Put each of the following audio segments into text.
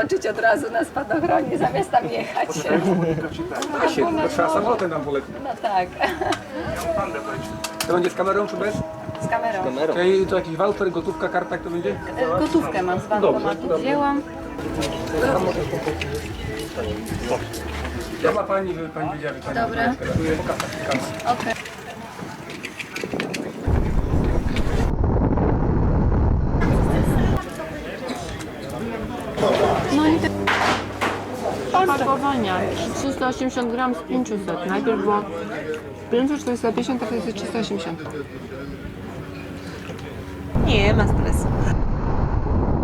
skoczyć od razu na spadochronie, zamiast tam jechać. Da się, to trzeba samolotem tam polecieć. No tak, To będzie z kamerą czy bez? z kamerą. Okej, to jakiś voucher, gotówka, karta, jak to będzie? E, Gotówkę mam z bankomatu, wzięłam. Ja ma pani, żeby pani wiedziała, że pani Dobra. Okej. Pakowania. 380 gram z 500. Najpierw było 550, teraz jest 380. Nie ma stresu.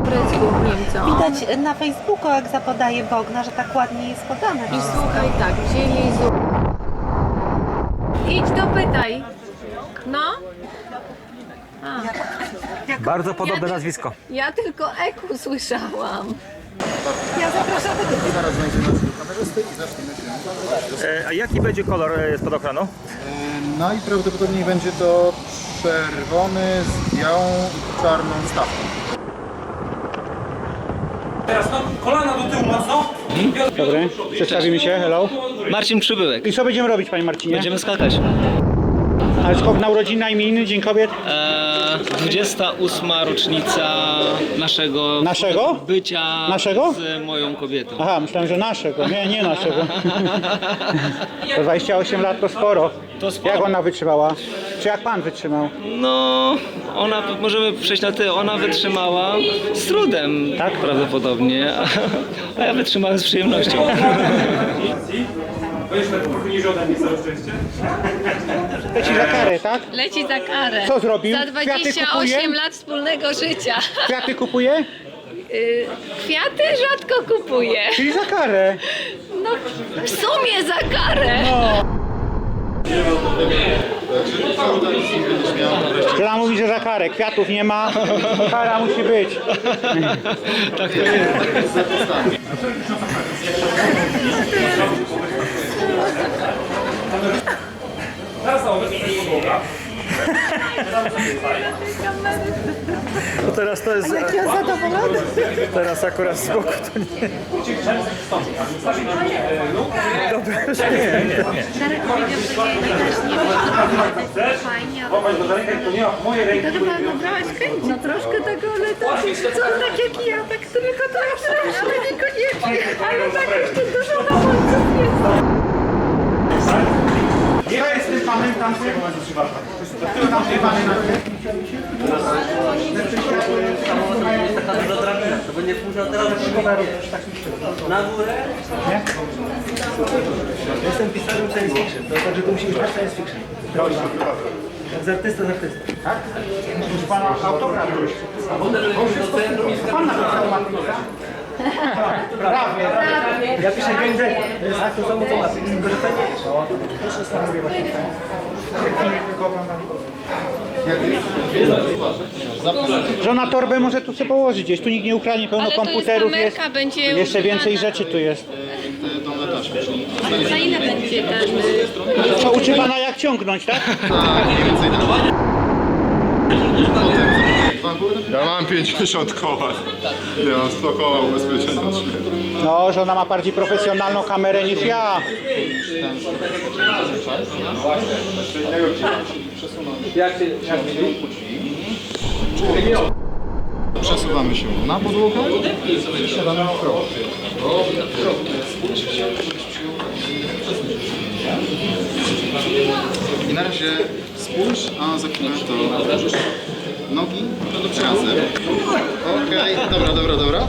Fryzku Niemca. Widać na Facebooku, jak zapodaje Bogna, że tak ładnie jest podane. I słuchaj tak, wzięli jej zu... Idź dopytaj. No? Bardzo podobne nazwisko. Ja tylko Eku słyszałam. E, a jaki będzie kolor e, spadochronu? Najprawdopodobniej będzie to czerwony z białą i czarną stawką. Dobry, przedstawimy się, hello. Marcin Przybyłek. I co będziemy robić, panie Marcinie? Będziemy skakać. Ale skok na urodziny, na imieniny, Dzień Kobiet? Eee, 28. rocznica naszego, Naszego? bycia Naszego? z moją kobietą. Aha, myślałem, że naszego. Nie, nie naszego. To 28 lat to sporo. To sporo. Jak ona wytrzymała? Czy jak pan wytrzymał? No, ona, możemy przejść na ty, ona wytrzymała z trudem, Tak? prawdopodobnie, a, a ja wytrzymałem z przyjemnością. Leci za karę, tak? Leci za karę. Co zrobił? Za Kwiaty 28 kupuje? lat wspólnego życia. Kwiaty kupuje? Y, Kwiaty rzadko kupuję. Czyli za karę. No, w sumie za karę. Żona mówi, że za karę. Kwiatów nie ma. Kara musi być. tak to jest. Teraz to jest... Jaki on zadowolony. Teraz akurat z boku to nie... No troszkę tego, ale to co tak jak ja, tak tylko trochę, ale niekoniecznie. Ale tak jeszcze dużo hamulców jest. Ja jestem panem tam. Tam się panem Jestem pisarzem science fiction, to znaczy to musi być nasz science fiction. Z artysta z artysta. Tak? Proszę pana autograf. Pan napisał maturę. Prawie. Ja piszę game deck, to jest tak to samo co Matrix, tylko że to nie jest. Proszę stanowię właśnie. Żona torbę może tu sobie położyć gdzieś. Tu nikt nie ukradnie, pełno Ale to jest komputerów jest. kamerka, będzie Jeszcze więcej rzeczy tu jest. Za ile będzie ten... Co uczy pana jak ciągnąć, tak? Ja mam 50 koła. Ja mam 100 koła ubezpieczenia. No, żona ma bardziej profesjonalną kamerę niż ja. Przesuwamy się na podłogę i siadamy w krok. I na razie spójrz, a za chwilę to nogi razem. Okej, dobra, dobra, dobra.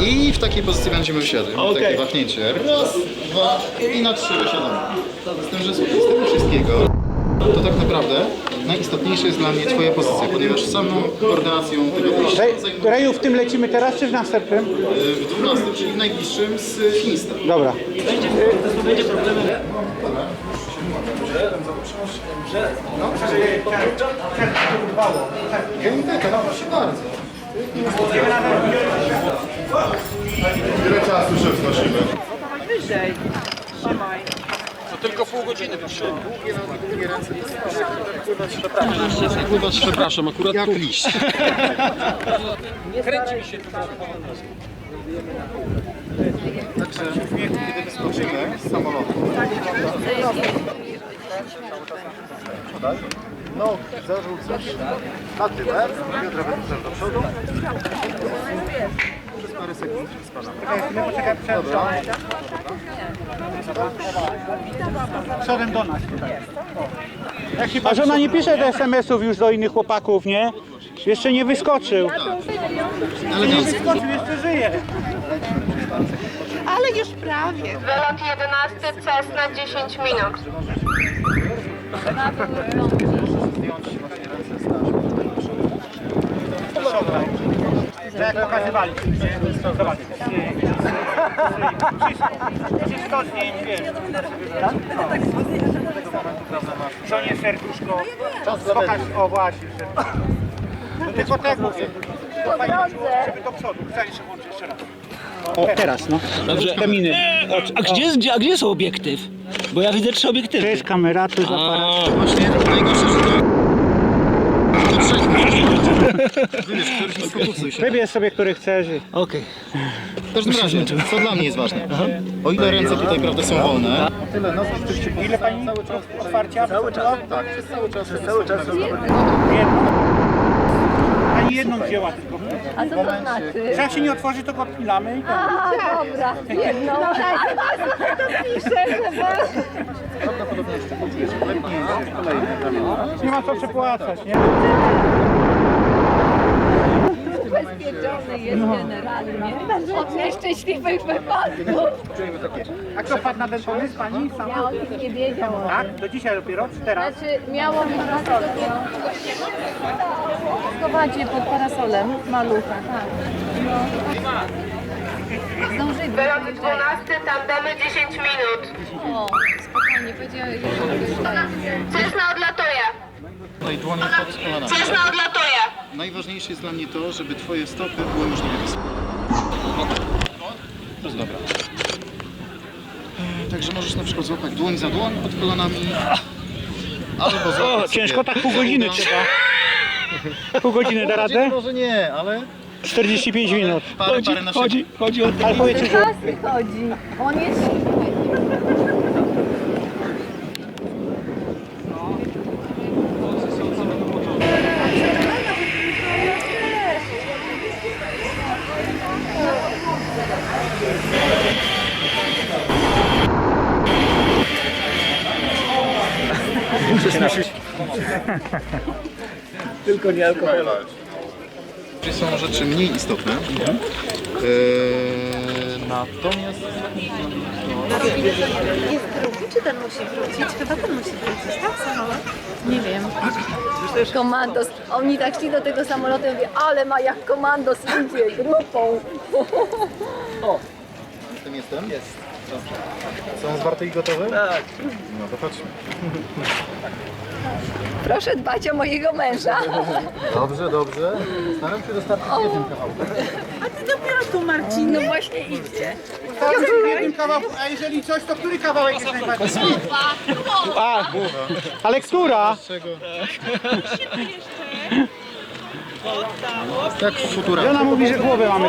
I w takiej pozycji będziemy wysiadły. Takie wahnięcie. Raz, dwa i na trzy wysiadamy. Z tym, że słuchaj, z tego wszystkiego to tak naprawdę najistotniejsza jest dla mnie Twoja pozycja, ponieważ samą koordynacją tego zajmuje Reju, w tym lecimy teraz czy w następnym? w 12, czyli w najbliższym z Finistra. Dobra. Gameplay, no proszę bardzo. Ile czasu szef nosimy? Tylko pół godziny wytrzymam. Długie ręce to jest jak pływać, przepraszam. Pływać, przepraszam, akurat jak liść. Kręci mi się tu. Także kiedy wyskoczymy z samolotu, no zarzucasz na tyłek, biodra wyrzucasz do przodu. Przez parę sekund spadamy. Dobra. Przodem do nas tutaj. A żona nie pisze do SMS-ów już do innych chłopaków, nie? Jeszcze nie wyskoczył. Elegancko. Wyskoczył, jeszcze żyje. Ale już prawie. Wylot 11, czas na 10 minut. Tak jak pokazywali. Zobacz. Wszystko z niej, wiesz. Co nie serduszko. Pokaż, o właśnie serduszko. No tylko tak mówię. Żeby do przodu. Chcesz włączyć jeszcze raz. O, teraz no. Dobrze. Te miny. A gdzie, gdzie, a gdzie są obiektyw? Bo ja widzę trzy To obiektywy. jest kamera, to jest aparat. A, Właśnie najgorsze, że to... To trzech Wybierz, któryś się. Wybierz sobie, który chcesz. Okej. W każdym razie, co dla mnie jest ważne. O ile ręce tutaj prawda są wolne, tyle jest Ile pani otwarcia? Cały czas? Tak, przez cały czas. Przez cały czas. Pani jedną wzięła tylko. A co to znaczy? Że jak się nie otworzy, to go pilamy i tak. A, dobra. To pisze, Prawdopodobnie jeszcze poczujesz lepiej kolejne ramiona. Nie ma co przepłacać, nie? Ubezpieczony jest generalnie od nieszczęśliwych wypadków. A kto padł na ten pomysł? Pani Ja sama? o tym nie wiedział. Tak? Do dzisiaj dopiero? Czy teraz? Znaczy miało parasolem. Schowacie pod parasolem malucha, tak. No. Zdążyli. Wylot 12, tandemy 10 minut. O, spokojnie, powiedziała, że Cessna odlatuje. No i dłonie pod kolanami. Cessna odlatuje. Najważniejsze jest dla mnie to, żeby twoje stopy były możliwie wysoko. Dobra. E, Także możesz na przykład złapać dłoń za dłoń pod kolanami. Albo złapać O, ciężko sobie tak pół godziny uda. trzeba. Pół godziny da radę? Może nie, ale 45 minut. parę, parę na szybko. chodzi o Ale powiedzcie, że chodzi. On jest Tylko nie alkohol. Czyli są rzeczy mniej istotne. Eee, natomiast Jest drugi, czy ten musi wrócić? Chyba ten musi wrócić, tak? Samolot? Nie wiem. Komandos. Oni tak szli do tego samolotu i mówię, ale ma jak komandos idzie grupą. jestem, jestem. Jest. Są zwarte i gotowe? Tak. No to chodźmy. Proszę dbać o mojego męża. Dobrze, dobrze. Staram się dostarczyć jednym kawałkiem. No właśnie idźcie. w jednym kawałku, a jeżeli coś, to który kawałek jest najbardziej? A, ale która? Czego? Tak futura. Ona mówi, że głowę mamy.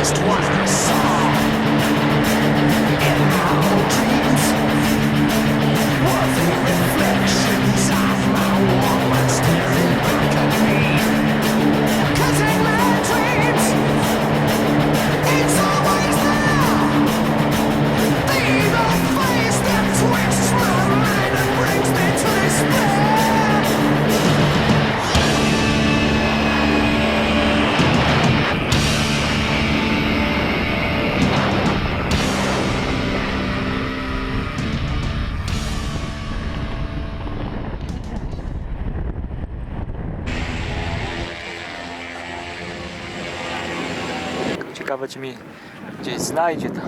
just one. I. Ciekawe, czy mi gdzieś znajdzie to.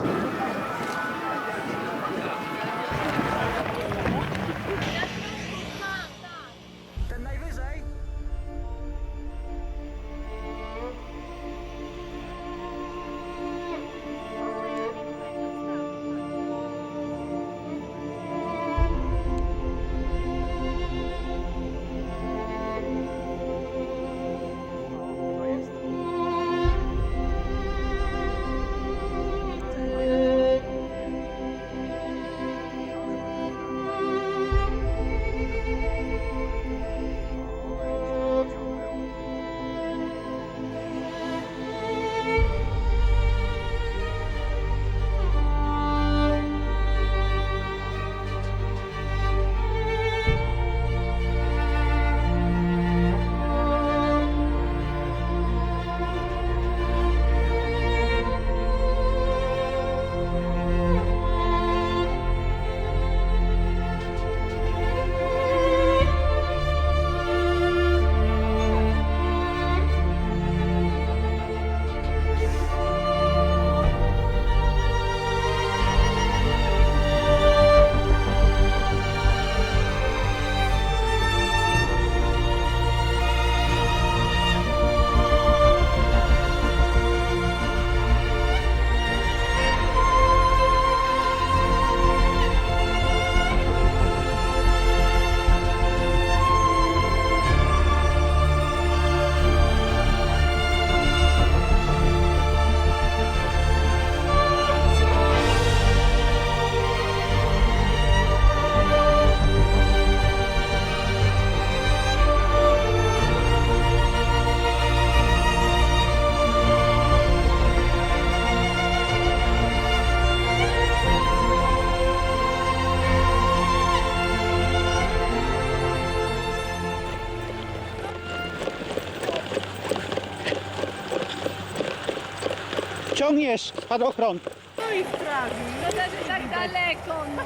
Ciągniesz spadochron. No tak, tak daleko, no.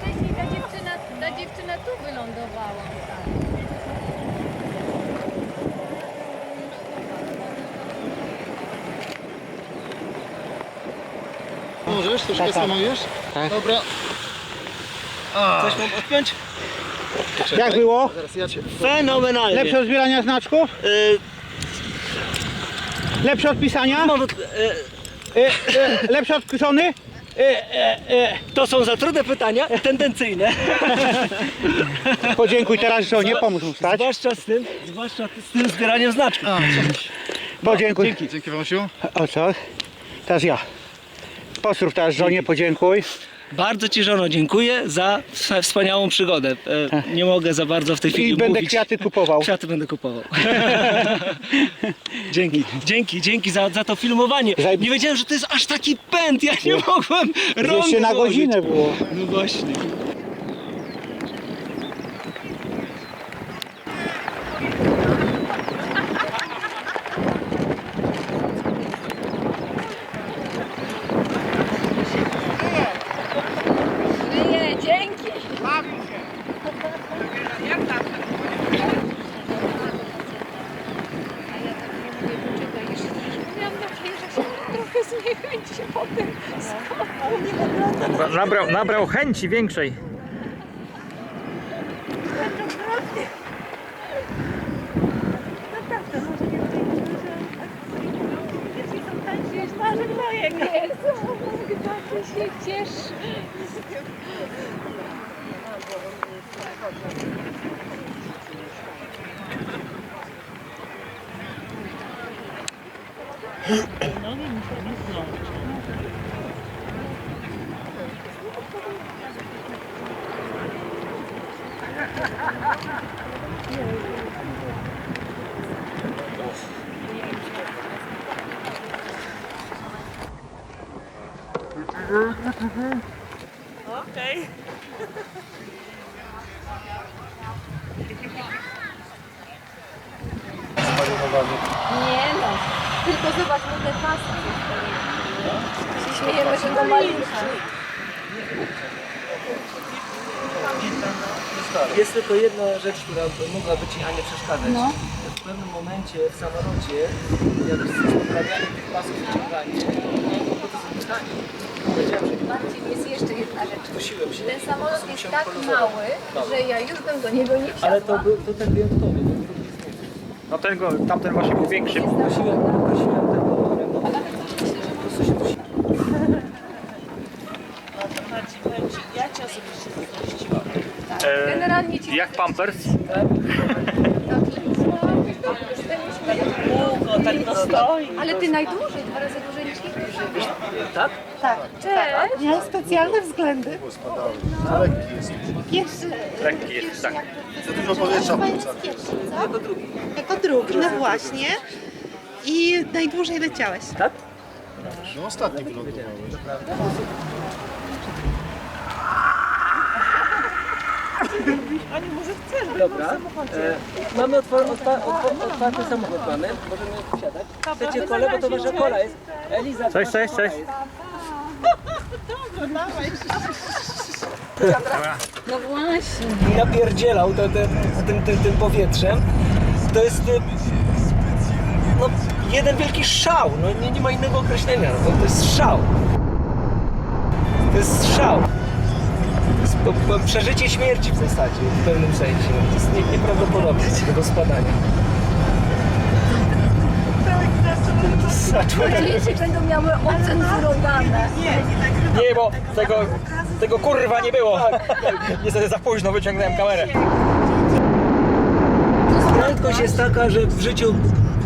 Wcześniej ta dziewczyna, ta dziewczyna tu wylądowała. Możesz? Troszkę samujesz? Tak. Dobra. Coś mam odpiąć? Jak było? Zaraz ja cię... Fenomenalnie. Lepsze od zbierania znaczków? Y, Lepsze od pisania? może, y, E, e, lepsze od żony? E, e, e. to są za trudne pytania, tendencyjne. Podziękuj teraz żonie, pomóż mu wstać. Zwłaszcza z tym, zwłaszcza z tym zbieraniem znaczków. Podziękuj. Dzięki Wąsiu. O co? Teraz ja. Pozdrów teraz żonie, podziękuj. Bardzo Ci żono dziękuję za wspaniałą przygodę. E, Nie mogę za bardzo w tej chwili I będę mówić. kwiaty kupował. Kwiaty będę kupował. dzięki, dzięki, dzięki za, za to filmowanie. Zajeb- Nie wiedziałem, że to jest aż taki pęd. Ja nie mogłem rąk Jeszcze na włożyć. godzinę było. No właśnie. Nie, dzięki. Miałam nadzieję, że się trochę zniechęci potem. Nabrał, chęci większej. Marzę moje nie są. Bardzo cieszę. Nie no, tylko zobacz mu te paski. Się śmiejemy, że to maluszki. Jest tylko jedna rzecz, która mogłaby Ci Anie przeszkadzać. W pewnym momencie w samolocie, jak poprawianie tych pasów wyciąganie, no bo to że Marcin, jest jeszcze jedna rzecz. prosiłem się. Ten samolot jest tak mały, że ja już bym do niego nie wsiadła. Ale to był to ten wyjątkowy. No ten go, tamten właśnie był większy. Prosiłem, prosiłem tego remontu. Generalnie ci Jak pampers? Ale ty najdłużej, dwa razy dłużej niż niektórzy. Tak? Tak. Cześć! Miał specjalne względy. Pierwszy. Lekki jest, tak. Jest pierwszy, co? Jako drugi. Jako drugi, no właśnie. I najdłużej leciałeś. No ostatni wylądowałeś. Dobra. E, mamy otwor, otwa, otwa, otwarty samochód mamy. Możemy wsiadać. Chcecie kole, bo to wasza kola jest. Eliza, Cześć, cześć, cześć. No właśnie. napierdzielał to, te, tym, tym, tym powietrzem. To jest y, no, jeden wielki szał. No, nie, nie ma innego określenia. No, to, to jest szał. To jest szał. To po, przeżycie śmierci w zasadzie, w pewnym sensie. To jest nie, nieprawdopodobne tego spadania. To. Dzieci będą miały ocenzurowane. Nie, bo tego, tego kurwa nie było. Niestety za późno wyciągnąłem kamerę. Prędkość jest taka, że w życiu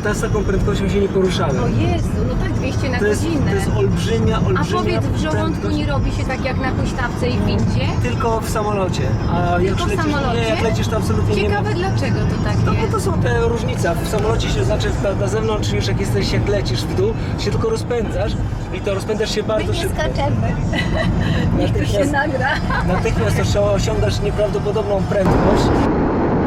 ta z taką prędkością się nie poruszałem. O Jezu, no tak 200 na To jest, godzinę. to jest olbrzymia, A olbrzymia powiedz, w żołądku prędkość. nie robi się tak jak na huśtawce i w windzie? Tylko w samolocie. A jak Tylko w lecisz, samolocie? Nie, jak lecisz to absolutnie nie ma. Ciekawe dlaczego to tak No jest. to są te różnice. W samolocie się znaczy na, na zewnątrz już jak jesteś, jak lecisz w dół, się tylko rozpędzasz i to rozpędzasz się bardzo My nie szybko. skaczemy. Niech to się nagra. natychmiast osią- osiągasz nieprawdopodobną prędkość.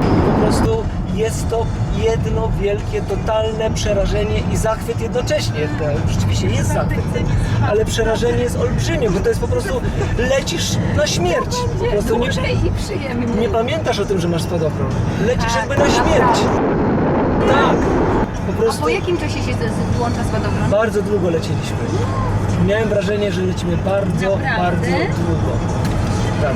I po prostu jest to jedno wielkie, totalne przerażenie i zachwyt jednocześnie. To rzeczywiście jest zachwyt, ale przerażenie jest olbrzymie, bo to jest po prostu lecisz na śmierć. Po prostu nie, nie pamiętasz o tym, że masz spadochron. Lecisz jakby na śmierć. Tak. Po A prostu po jakim czasie się włącza spadochron? bardzo długo lecieliśmy. Miałem wrażenie, że lecimy bardzo, Naprawdę? bardzo długo. Tak.